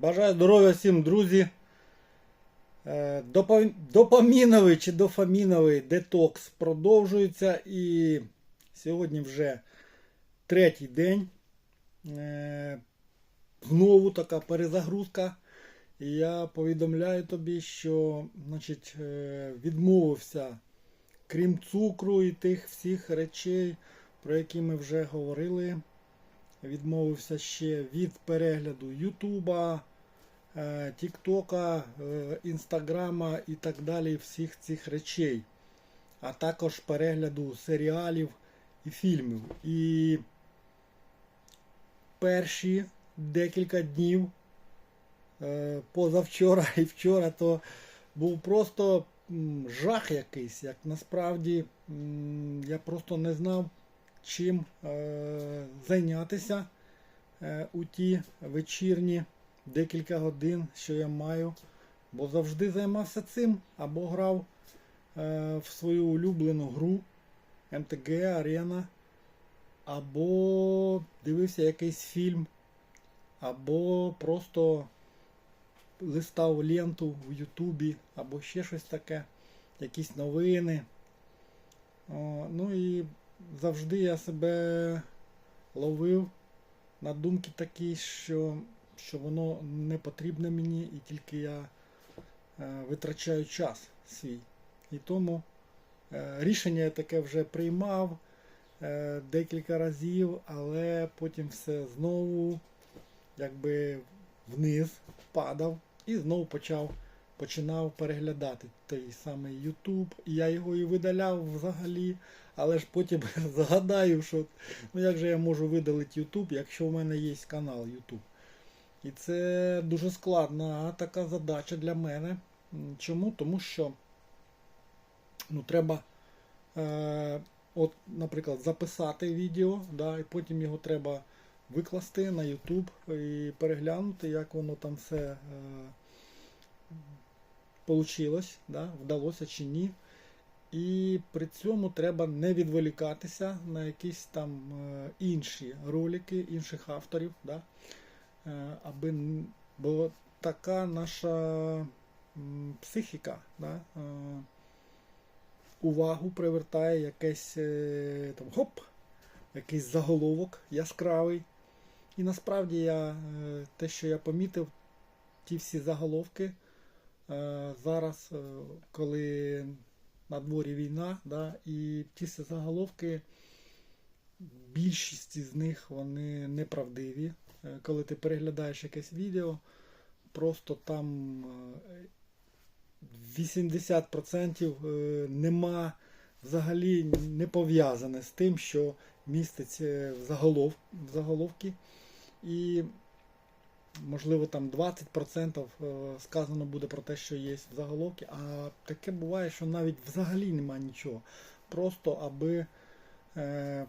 Бажаю здоров'я всім, друзі. Е, Допаміновий чи дофаміновий детокс продовжується. І сьогодні вже третій день. Е, Знову така перезагрузка. І я повідомляю тобі, що значить, е, відмовився, крім цукру і тих всіх речей, про які ми вже говорили. Відмовився ще від перегляду Ютуба, Тіктока, е, Інстаграма і так далі, всіх цих речей. А також перегляду серіалів і фільмів. І перші декілька днів е, позавчора і вчора, то був просто жах якийсь. Як насправді я просто не знав, чим зайнятися у ті вечірні декілька годин, що я маю. Бо завжди займався цим або грав е, в свою улюблену гру МТГ Арена, або дивився якийсь фільм, або просто листав ленту в Ютубі, або ще щось таке, якісь новини. О, ну і завжди я себе ловив на думки такі, що, що воно не потрібне мені, і тільки я е, витрачаю час свій. І тому е, рішення я таке вже приймав е, декілька разів, але потім все знову якби вниз падав і знову почав починав переглядати той самий YouTube. І я його і видаляв взагалі. Але ж потім згадаю, що ну як же я можу видалити YouTube, якщо в мене є канал YouTube. І це дуже складна така задача для мене. Чому? Тому що ну, треба, е, от, наприклад, записати відео, да, і потім його треба викласти на YouTube і переглянути, як воно там все е, да, вдалося чи ні. І при цьому треба не відволікатися на якісь там е, інші ролики інших авторів, да? Е, аби бо така наша психіка, да? е, увагу привертає якесь е, там хоп, якийсь заголовок яскравий. І насправді я те, що я помітив, ті всі заголовки зараз, коли на дворі війна, да, і ті всі заголовки, більшість з них вони неправдиві. Е, Коли ти переглядаєш якесь відео, просто там е, 80% е, нема взагалі не пов'язане з тим, що міститься в, заголов, в заголовки. І можливо там 20% е, сказано буде про те, що є в заголовці, а таке буває, що навіть взагалі нема нічого. Просто аби е,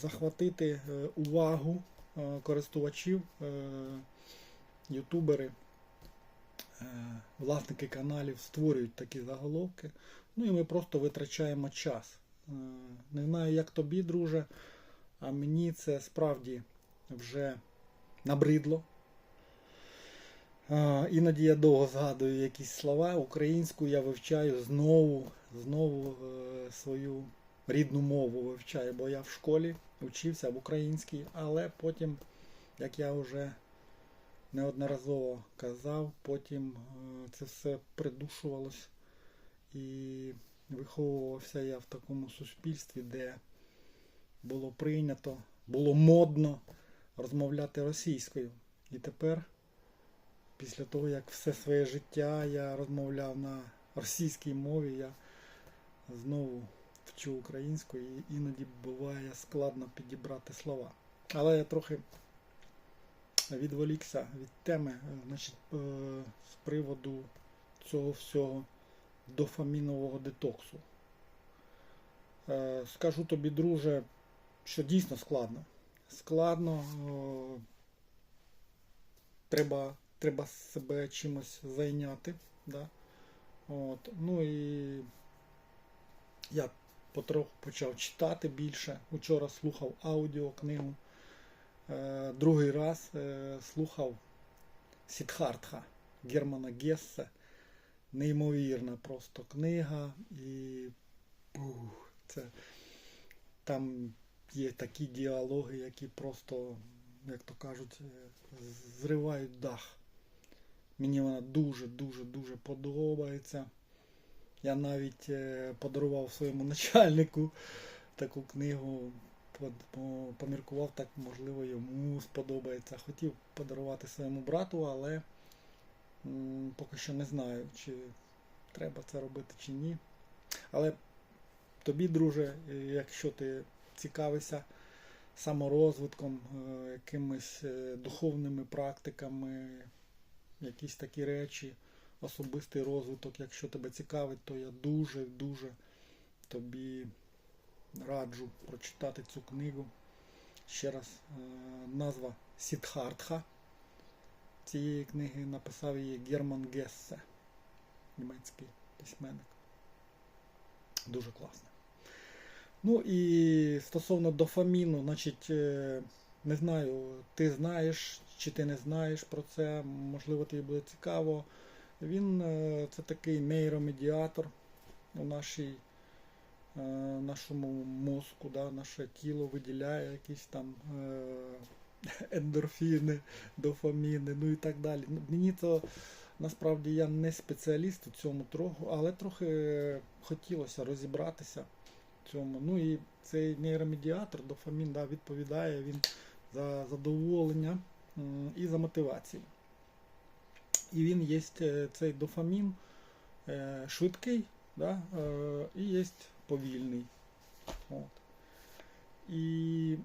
захватити е, увагу е, користувачів, е, ютубери, е, власники каналів створюють такі заголовки. Ну і ми просто витрачаємо час. Е, не знаю, як тобі, друже, а мені це справді вже набридло. Іноді я довго згадую якісь слова. Українську я вивчаю знову, знову е, свою рідну мову вивчаю, бо я в школі вчився в українській, але потім, як я вже неодноразово казав, потім е, це все придушувалось і виховувався я в такому суспільстві, де було прийнято, було модно розмовляти російською. І тепер після того, як все своє життя я розмовляв на російській мові, я знову вчу українську і іноді буває складно підібрати слова. Але я трохи відволікся від теми, е, значить, е, з приводу цього всього дофамінового детоксу. Е, Скажу тобі, друже, що дійсно складно. Складно. о, Треба, треба себе чимось зайняти. Да? От. Ну і я потроху почав читати більше. Учора слухав аудіокнигу. Е, другий раз е, слухав Сідхартха Германа Гессе. Неймовірна просто книга. І ух, це, там є такі діалоги, які просто, як то кажуть, е, зривають дах. Мені вона дуже-дуже дуже подобається. Я навіть е, подарував своєму начальнику таку книгу. Поміркував так, можливо, йому сподобається. Хотів подарувати своєму брату, але поки що не знаю, чи треба це робити чи ні. Але тобі, друже, е, якщо ти цікавишся саморозвитком, е, якимись духовними практиками, якісь такі речі, особистий розвиток, якщо тебе цікавить, то я дуже-дуже тобі раджу прочитати цю книгу. Ще раз, е, назва Сідхартха. Цієї книги написав її Герман Гессе, німецький письменник. Дуже класно. Ну і стосовно дофаміну, значить, е, не знаю, ти знаєш чи ти не знаєш про це, можливо, тобі буде цікаво. Він е, це такий нейромедіатор у нашій, е, нашому мозку, да, наше тіло виділяє якісь там е, ендорфіни, дофаміни, ну і так далі. Ну, Мені то насправді я не спеціаліст у цьому трохи, але трохи хотілося розібратися в цьому. Ну і цей нейромедіатор, дофамін, да, відповідає він за задоволення і за мотивацію. І він є е, цей дофамін е, швидкий, да, е, і є повільний. От. І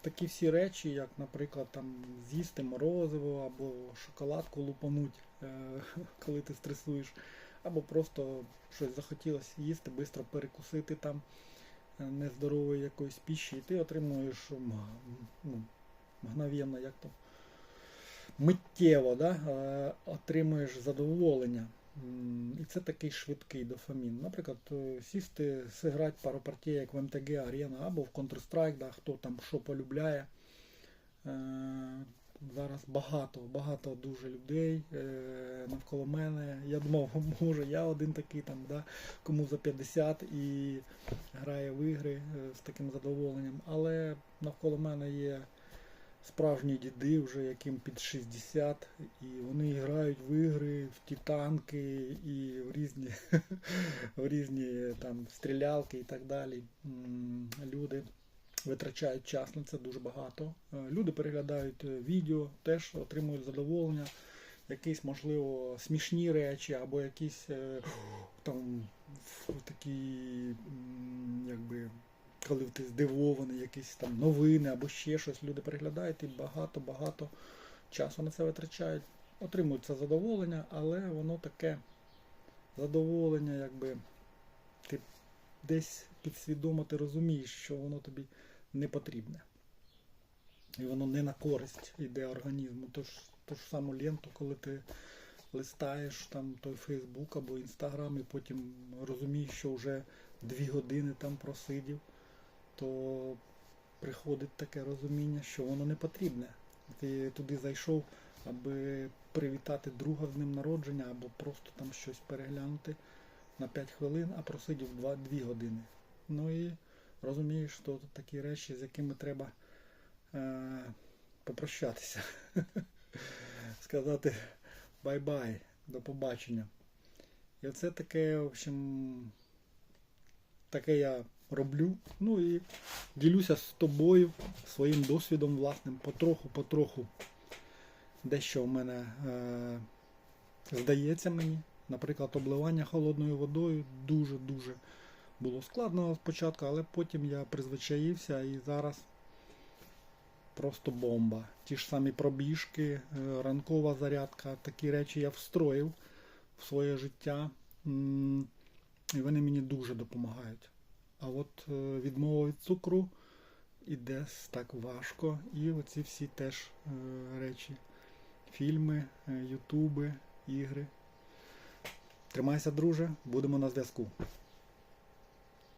такі всі речі, як, наприклад, там, з'їсти морозиво або шоколадку лупануть, коли ти стресуєш, або просто щось захотілося їсти, швидко перекусити там нездорової якоїсь піші, і ти отримуєш ну, мгновенно, як то миттєво да, е, отримуєш задоволення. І це такий швидкий дофамін. Наприклад, е, сісти, зіграти пару партій, як в МТГ Арена або в Counter-Strike, да, хто там що полюбляє. Е, Зараз багато, багато дуже людей навколо мене. Я думав, може, я один такий там, да, кому за 50 і грає в ігри з таким задоволенням. Але навколо мене є справжні діди, вже яким під 60, і вони грають в ігри, в ті танки і в різні, в різні там стрілялки і так далі. Люди витрачають час на це дуже багато. Е, Люди переглядають е, відео, теж отримують задоволення, якісь, можливо, смішні речі, або якісь е, там такі, якби коли ти здивований, якісь там новини або ще щось, люди переглядають і багато-багато часу на це витрачають. Отримують задоволення, але воно таке задоволення, якби ти десь підсвідомо ти розумієш, що воно тобі не потрібне. І воно не на користь йде організму. Тож ту ж саму ленту, коли ти листаєш там той Фейсбук або Інстаграм, і потім розумієш, що вже дві години там просидів, то приходить таке розуміння, що воно не потрібне. Ти туди зайшов, аби привітати друга з ним народження, або просто там щось переглянути на 5 хвилин, а просидів 2 години. Ну і розумієш, що такі речі, з якими треба е, попрощатися. Сказати бай-бай, до побачення. І оце таке, в общем, таке я роблю. Ну і ділюся з тобою своїм досвідом власним, потроху-потроху. Дещо в мене е, здається мені. Наприклад, обливання холодною водою дуже-дуже було складно спочатку, але потім я призвичаївся і зараз просто бомба. Ті ж самі пробіжки, е, ранкова зарядка, такі речі я встроїв в своє життя. І вони мені дуже допомагають. А от е, відмова від цукру іде так важко. І оці всі теж е, речі. Фільми, е, ютуби, ігри. Тримайся, друже, будемо на зв'язку.